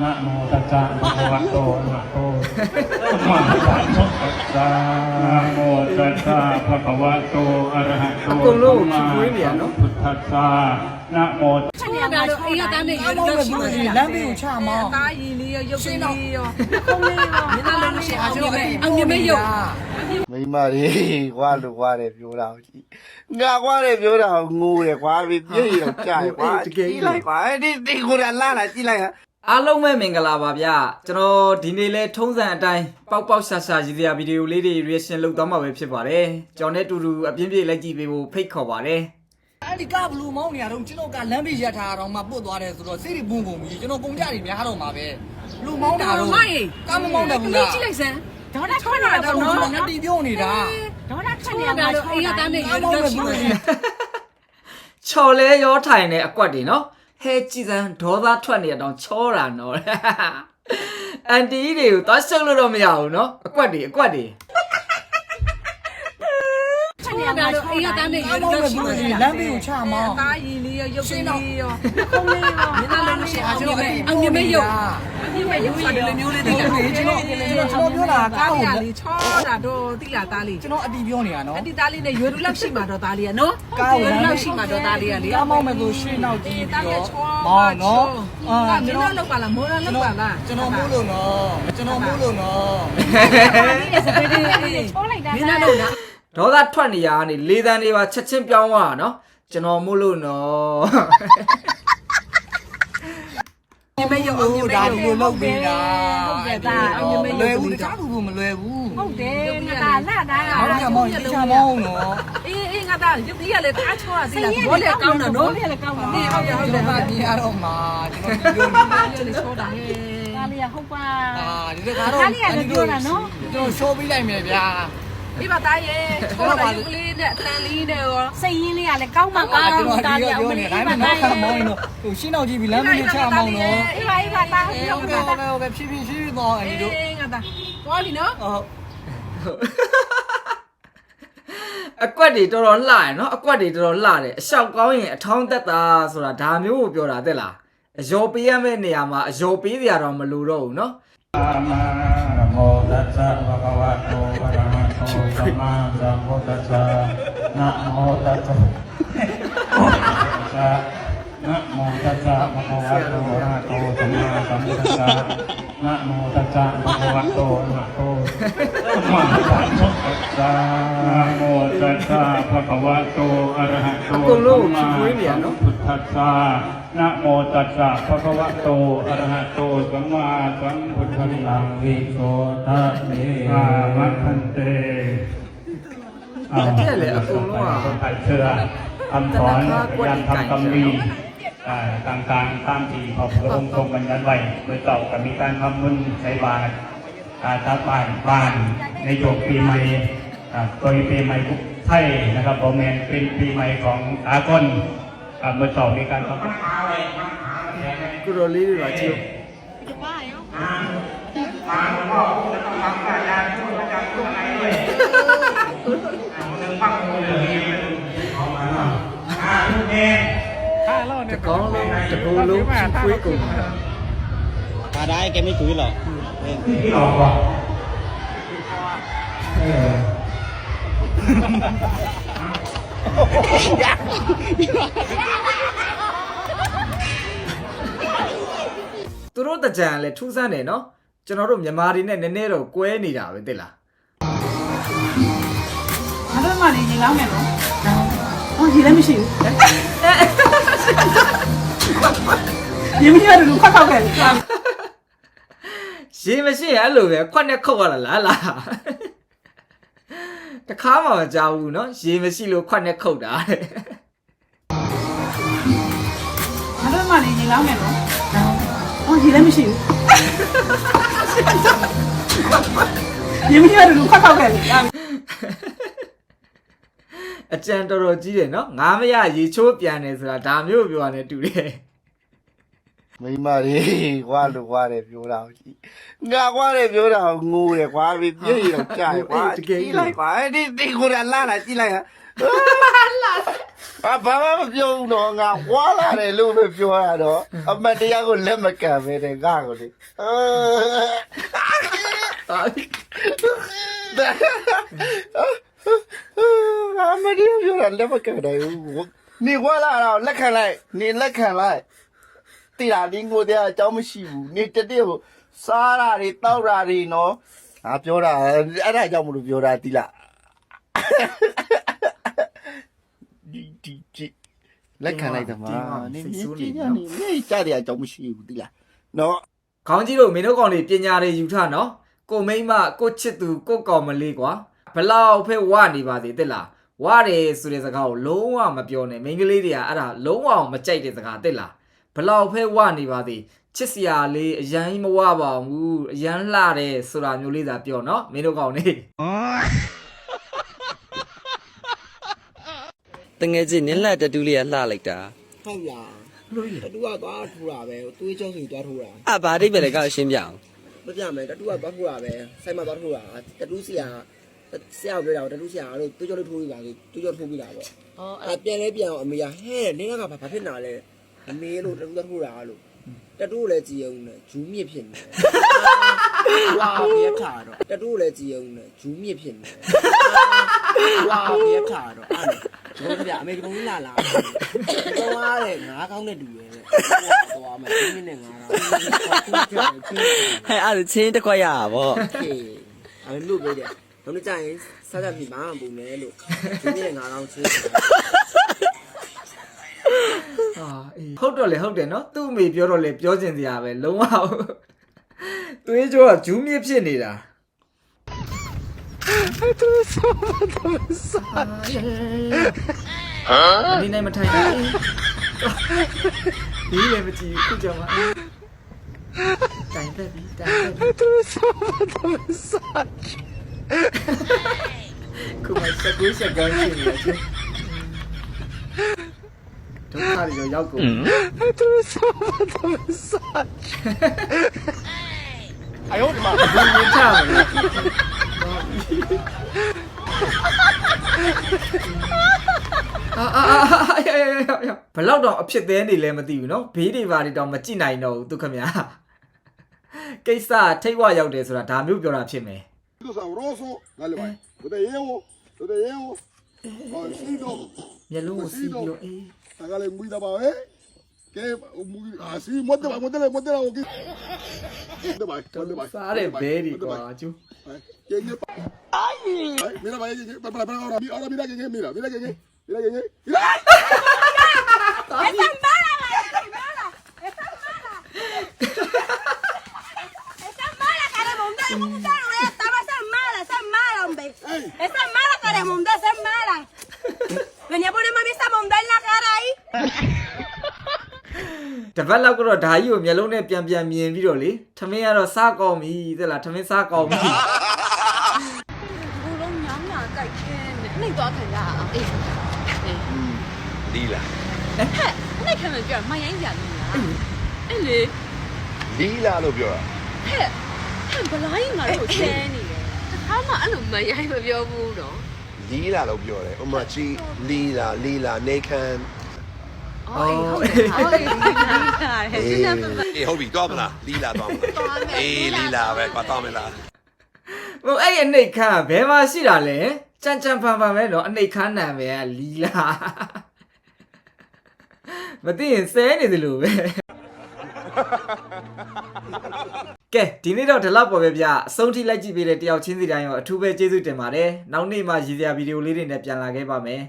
นะโมตัสสะภะคะวะโตอะระหะโตสัมมาสัมพุทธัสสะนะโมตัสสะภะคะวะโตอะระหะโต အကုန်လုံး สัม ကို มา ချွေးနေရနော် สัมพุทธัสสะนะโม ချက်နေရတာတော့အေးရတန်းနဲ့ရွေးလို့ရှိတယ် လမ်းဘေးကိုချမောင်း တာရည်လေးရောရုပ်ရှင်လေးရောခုံးလေးရောမင်းသားလို့ရှိရင်အောင်မြင်မဲ့အောင်မြင်မဲ့ရုပ် မိမတွေကွာလို့ကွာတယ်ပြောတာကိုကြည့်ငါကွာတယ်ပြောတာကိုငိုတယ်ကွာပြီးပြည့်ရောကြာတယ်ကွာကြည့်လိုက်ကွာဒီဒီကိုရလာလာကြည့်လိုက်ဟာ အားလုံးပဲမင်္ဂလာပါဗျကျွန်တော်ဒီနေ့လဲထုံးစံအတိုင်းပေါက်ပေါက်ရှာရှာရည်စရာဗီဒီယိုလေးတွေ reaction လုပ်သွားမှာပဲဖြစ်ပါတယ်ကျွန်တော်နဲ့အတူတူအပြင်းပြေလိုက်ကြည့်ပေးဖို့ဖိတ်ခေါ်ပါတယ်အဲ့ဒီကဘလူးမောင်းနေရတော့ကျွန်တော်ကလမ်းဘေးရထားတော့မှပုတ်သွားတယ်ဆိုတော့စိတ်တွေပုံပုံပြီးကျွန်တော်ကုန်ကြတွေများတော့မှာပဲဘလူးမောင်းတာတော့ကမမောင်းတယ်ဘူးလားကြည့်လိုက်စမ်းဒေါ်လာထွက်နေတာတော့ငါတီးပြောနေတာဒေါ်လာချက်နေရတာတော့အေးရတန်းနဲ့ရွေးမောင်းလို့တယ်ရှိဘူးတယ်လားချော်လဲရောထိုင်တဲ့အကွက်တွေနော် ဟဲကြည်စံဒေါသထွက်နေတော့ချောတာနော်အန်တီတွေကိုသွားရှုပ်လို့တော့မရဘူးနော်အကွက်တွေအကွက်တွေ ချက်နေရတာတော့အေးရတန်းနဲ့ရွေးမောင်းလို့တယ်ရှိဘူးတယ်လားလမ်းဘေးကိုချမောင်းတာရည်လေးရောရုပ်ရှင်လေးရောခုံးလေးရောမင်းသားလို့ရှိရင်အောင်မြင်မဲ့အောင်မြင်မဲ့ရုပ်အောင်မြင်မဲ့ရုပ်ဆိုတဲ့မျိုးလေးတွေကျွန်တော်ကျွန်တော်ပြောတာကားကိုရလေးချောတာတော့တိလာသားလေးကျွန်တော်အတီးပြောနေတာနော်အတိသားလေးနဲ့ရွေလူလောက်ရှိမှတော့သားလေးရနော်ကားကိုရွေလူလောက်ရှိမှတော့သားလေးရလေကားမောင်းမယ်ဆိုရှင်းနောက်ကြည့်တားပြီးရတော့ချောမောင်းနော်အာအာမကျွန်င်းတော်တို့လောက်ပါလားမောရလောက်ပါလားကျွန်တော်မို့လို့နော်ကျွန်တော်မို့လို့နော်စပယ်လေးချိုးလိုက်တာမင်းတို့လား ဒေါသထွက်နေရကနေလေးတန်းလေးပါချက်ချင်းပြောင်းသွားတာနော်ကျွန်တော်မို့လို့နော်မြင်မဲ့ရုပ်အောင်မြင်မဲ့ဒါရုပ်ဒီလိုလုပ်ပေးတာဟုတ်ကဲ့ဒါအောင်မြင်မဲ့လွရုယ်ပ်ဘူးလေးတခြားလူကမလွယ်ဘူးဟုတ်တယ်ငါဒါလာတာမောင်ကြီးမောင်ကြီးတခြားမောင်းနော်အေးအေးငါဒါရုပ်ကြီးရလေတအားချောရသေးလားဘောလေကောင်းတာနော်ဘောလေကောင်းတာအေးဟုတ်တယ်ဟုတ်တယ်ကျွန်တော်ကပြရတော့မှာကျွန်တော်ပြောနေဘာလို့လဲချောတာဟဲ့ဒါလေးကဟုတ်ပါအာဒီတခါတော့ကျွန်တော်ရှိုးပေးလိုက်မယ်ဗျာ ဒီပါသားရဲ့ကိုယ်တော်ယူကလေးနဲ့အတန်လေးနဲ့ရောစိတ်ရင်းလေးကလည်းကောင်းမှကောင်းတော့တားပြောနေတယ်ဒါမှမဟုတ်မောင်းရင်တော့ဟိုရှင်းအောင်ကြည့်ပြီးလမ်းမလေးချအောင်တော့အေးပါအေးပါသားဟုတ်ကဲ့ဟုတ်ကဲ့ဟုတ်ကဲ့ဖြည်းဖြည်းဖြည်းဖြည်းတော့အဲ့ဒီတို့အေးငါသားတော်ပြီနော်ဟုတ်အကွက်တွေတော်တော်လှရယ်နော်အကွက်တွေတော်တော်လှတယ်အလျှောက်ကောင်းရင်အထောင်းသက်တာဆိုတာဒါမျိုးကိုပြောတာတဲ့လားအယောပေးရမယ့်နေရာမှာအယောပေးစရာတော့မလိုတော့ဘူးနော်အာမနမောတသဗ္ဗဗဝတ္တော สัมมาสัมพุทธัสสะนะโมตัสสะนะโมตัสสะภะคะวะโตอะระหะโตสัมมาสัมพุทธัสสะนะโมตัสสะภะคะวะโตอะระหะโตสัมมาสัมพุทธัสสะนะโม สัสสะภะคะวะโตอะระหะโตสัมมาสัมพุทธัสสะนะโมตัสสะภะคะวะโตอะระหะโตสัมมาสัมพุทธัสสะวิโสทะเมอามัคันเตเอาเชื่อเลยคุณรู้อะเชื่อคำสอนการทำกรรมดีต่างๆตามที่พระพุทองค์ทรงบัญญัติไว้โดอเต่ากับมีการทำมุนใส่บาตรตาตาบานบานในโยกปีใหม่ ตัวปีใหม่ไทยนะครับโอแมนเป็นปีใหม่ของอากอนเมื่อบมีการทำกุโรลีหรือว่าชิวมาพ่อแล้วก็ฟังอาจารย์พูดอาจารย์พูดอะไรด้วยหนึ่งฟังกูเลยเอามาหน่อยอ่าพูดเองจะก้องลูกจะรู้ลูกชิ้นคุยกูมาได้แกไม่คุยหรอกพี่หลอกว่ะ သူတို့တကြံလည်းထူးဆန်းတယ်နော်ကျွန်တော်တို့မြန်မာတွေနဲ့နည်းနည်းတော့ကွဲနေတာပဲသိလားငါတို့မှလည်းရေလောင်းမယ်နော်ဟောရေလည်းမရှိဘူးရေမရတယ်လို့ခတ်ခောက်ခဲ့တယ်ရေမရှိရင်အဲ့လိုပဲခွက်နဲ့ခုတ်ရတာလားလား တခါမှမကြောက်ဘူးနော်ရေမရှိလို့ခွက်နဲ့ခုတ်တာတဲ့ငါတို့မှလည်းရေလောင်းမယ်နော်ဟောရေလည်းမရှိဘူးရေမရတယ်လို့ခတ်ခောက်ခဲ့တယ်အကြံတော်တော်ကြီးတယ်နော်ငါမရရေချိုးပြန်တယ်ဆိုတာဒါမျိုးပြောရတယ်တူတယ် မိမလေးကွာလို့ကွာတယ်ပြောတာကြည့်ငါကွာတယ်ပြောတာငိုတယ်ကွာပြီးပြည့်ရတော့ကြာတယ်ကွာကြည့်လိုက်ကွာဒီဒီကိုရလာလာကြည့်လိုက်ဟာအဘာမှမပြောဘူးတော့ငါဝါလာတယ်လို့ပဲပြောရတော့အမတရားကိုလက်မကန်ပဲတဲ့ငါကိုလေအာအာအမတရားပြောတာလက်မကန်တယ်ဘူးနေဝါလာတော့လက်ခံလိုက်နေလက်ခံလိုက် တိလာဒီငိုတဲ့အကြောင်းမရှိဘူးနေတတဲ့ကိုစားတာတွေတောက်တာတွေနော်ငါပြောတာအဲ့ဒါကြောင့်မလို့ပြောတာတိလာဒီဒီဒီလက်ခံလိုက်တယ်မှာနေနေကြည့်နေနေကြတဲ့အကြောင်းမရှိဘူးတိလာနော်ခေါင်းကြီးတို့မင်းတို့ကောင်လေးပညာတွေယူထနော်ကိုမိမ့်မကိုချစ်သူကိုကောင်မလေးကွာဘလောက်ဖဲဝနေပါသေးတက်လားဝတယ်ဆိုတဲ့စကားကိုလုံးဝမပြောနဲ့မိန်းကလေးတွေကအဲ့ဒါလုံးဝမကြိုက်တဲ့စကားတက်လား ဘလောက်ဖဲဝနေပါသေးချစ်စရာလေးအရန်ကြီးမဝပါဘူးအရန်လှတယ်ဆိုတာမျိုးလေးသာပြောနော်မင်းတို့ကောင်လေးတငယ်ချင်းနင်းလက်တတူးလေးကလှလိုက်တာဟုတ်လားတတူကသွားထူတာပဲသွေးကြောစီသွားထူတာအဘာအိဗယ်လဲကောက်ရှင်းပြအောင်မပြမယ်တတူကသွားထူတာပဲဆိုင်မှာသွားထူတာတတူဆရာဆရာပြောတာတတူဆရာတို့သွေးကြောလေးထိုးပြီးပါသွေးကြောထိုးပြီးတာပေါ့အော်အဲ့ပြန်လဲပြန်အောင်အမေကဟဲ့နင်းကဘာဖြစ်နာလဲ အမေလို့တူတခုတာလို့တတူလည်းကြည်အောင်နဲ့ဂျူးမြစ်ဖြစ်နေတယ်။ဝါပြက်ခါတော့တတူလည်းကြည်အောင်နဲ့ဂျူးမြစ်ဖြစ်နေတယ်။ဝါပြက်ခါတော့အဲ့ဒါကျွန်တော်ကအမေကဘုံလာလာတော့ရတယ်ငါးကောင်းနဲ့တူရဲ့သွားမယ်ဒီနေ့ငါးတော့ဟဲ့အဲ့ဒါချင်းတစ်ခွက်ရပါဗော။အဲ့လို့ပဲတဲ့။ဘုံကြရင်စားကြပြီမအောင်ဘူးလေလို့ဒီနေ့ငါးကောင်းချင်း အာအေးဟုတ်တော့လေဟုတ်တယ်နော်သူ့အမေပြောတော့လေပြောချင်စရာပဲလုံးဝသွေးကြောကဂျူးမြစ်ဖြစ်နေတာဟမ်ဒီနိုင်မထိုင်ဘူးဒီလည်းမကြည့်ဘူးခုကြောင်မှာတိုင်သက်ပြီတိုင်သက်ပြီခုမှစကွေးစကောင်းရှင်းနေတယ်ချင်း ဒုက္ခတွေတော့ရောက်ကုန်သူတို့ဆောင်းပါသူတို့ဆောင်းအယောဒီမှာဘူးဝင်ချမယ်အာအာအာရရရဘလောက်တော့အဖြစ်သေးနေလဲမသိဘူးเนาะဘေးတွေပါတွေတော့မကြည့်နိုင်တော့ဘူးသူခမညာကိစ္စထိတ်ဝရောက်တယ်ဆိုတာဒါမျိုးပြောတာဖြစ်မယ်သူဆောင်ရောဆိုငါလည်းပါဘုဒ္ဓရေဝဘုဒ္ဓရေဝအော်စီတော့မျက်လုံးကိုစီးပြီးတော့အေး Haga lengüita para ver. ¿Qué? Así, muérdela, muérdela, muérdela la boquita. Sale bérico, macho. ¿Quién es? ¡Ay! Mira para allá, para, para, ahora, ahora mira quién es, mira, mira quién es, mira quién es. ¡Mira! ¡Esa es mala, ¡Esa es mala! ¡Esa es mala, ¡Esa es mala, esa es mala, hombre! ¡Esa es mala, esa es mala! Venía a ponerme တပတ်လောက်ကတော့ဓာကြီးကိုမျက်လုံးနဲ့ပြန်ပြန်မြင်ပြီးတော့လေထမင်းကတော့စားကောင်းပြီသလားထမင်းစားကောင်းပြီဘူးလုံးညောင်းညာကြိုက်ခင်းနေနှိပ်သွားခင်ဗျာအေးအေးလီလာဟဲ့နှိပ်ခင်မပြောမိုင်းရိုင်းကြလို့လားအဲ့လေလီလာလို့ပြောတာဟဲ့ဟဲ့ဘလိုင်းငါတို့ဆဲနေတယ်တစ်ခါမှအဲ့လိုမရိုင်းမပြောဘူးတော့လီလာလို့ပြောတယ်ဥမာချီလီလာလီလာနေခမ်း အော်ဟုတ်တယ်ဟုတ်တယ်ဒီလားဟဲ့စဉ်းစားမမအေးဟုတ်ပြီတော့မလားလီလာတော့မလားအေးလီလာပဲကွာတော့မလားဟိုအဲ့ဒီအနှိတ်ခမ်းကဘယ်မှာရှိတာလဲကြမ်းကြမ်းဖန်ဖန်ပဲတော့အနှိတ်ခမ်းနံပဲကလီလာမသိရင်ဆဲနေသလိုပဲကဲဒီနေ့တော့ဒီလောက်ပေါ်ပဲဗျအဆုံးထိလိုက်ကြည့်ပေးတဲ့တယောက်ချင်းစီတိုင်းရောအထူးပဲကျေးဇူးတင်ပါတယ်နောက်နေ့မှရည်စရာဗီဒီယိုလေးတွေနဲ့ပြန်လာခဲ့ပါမယ်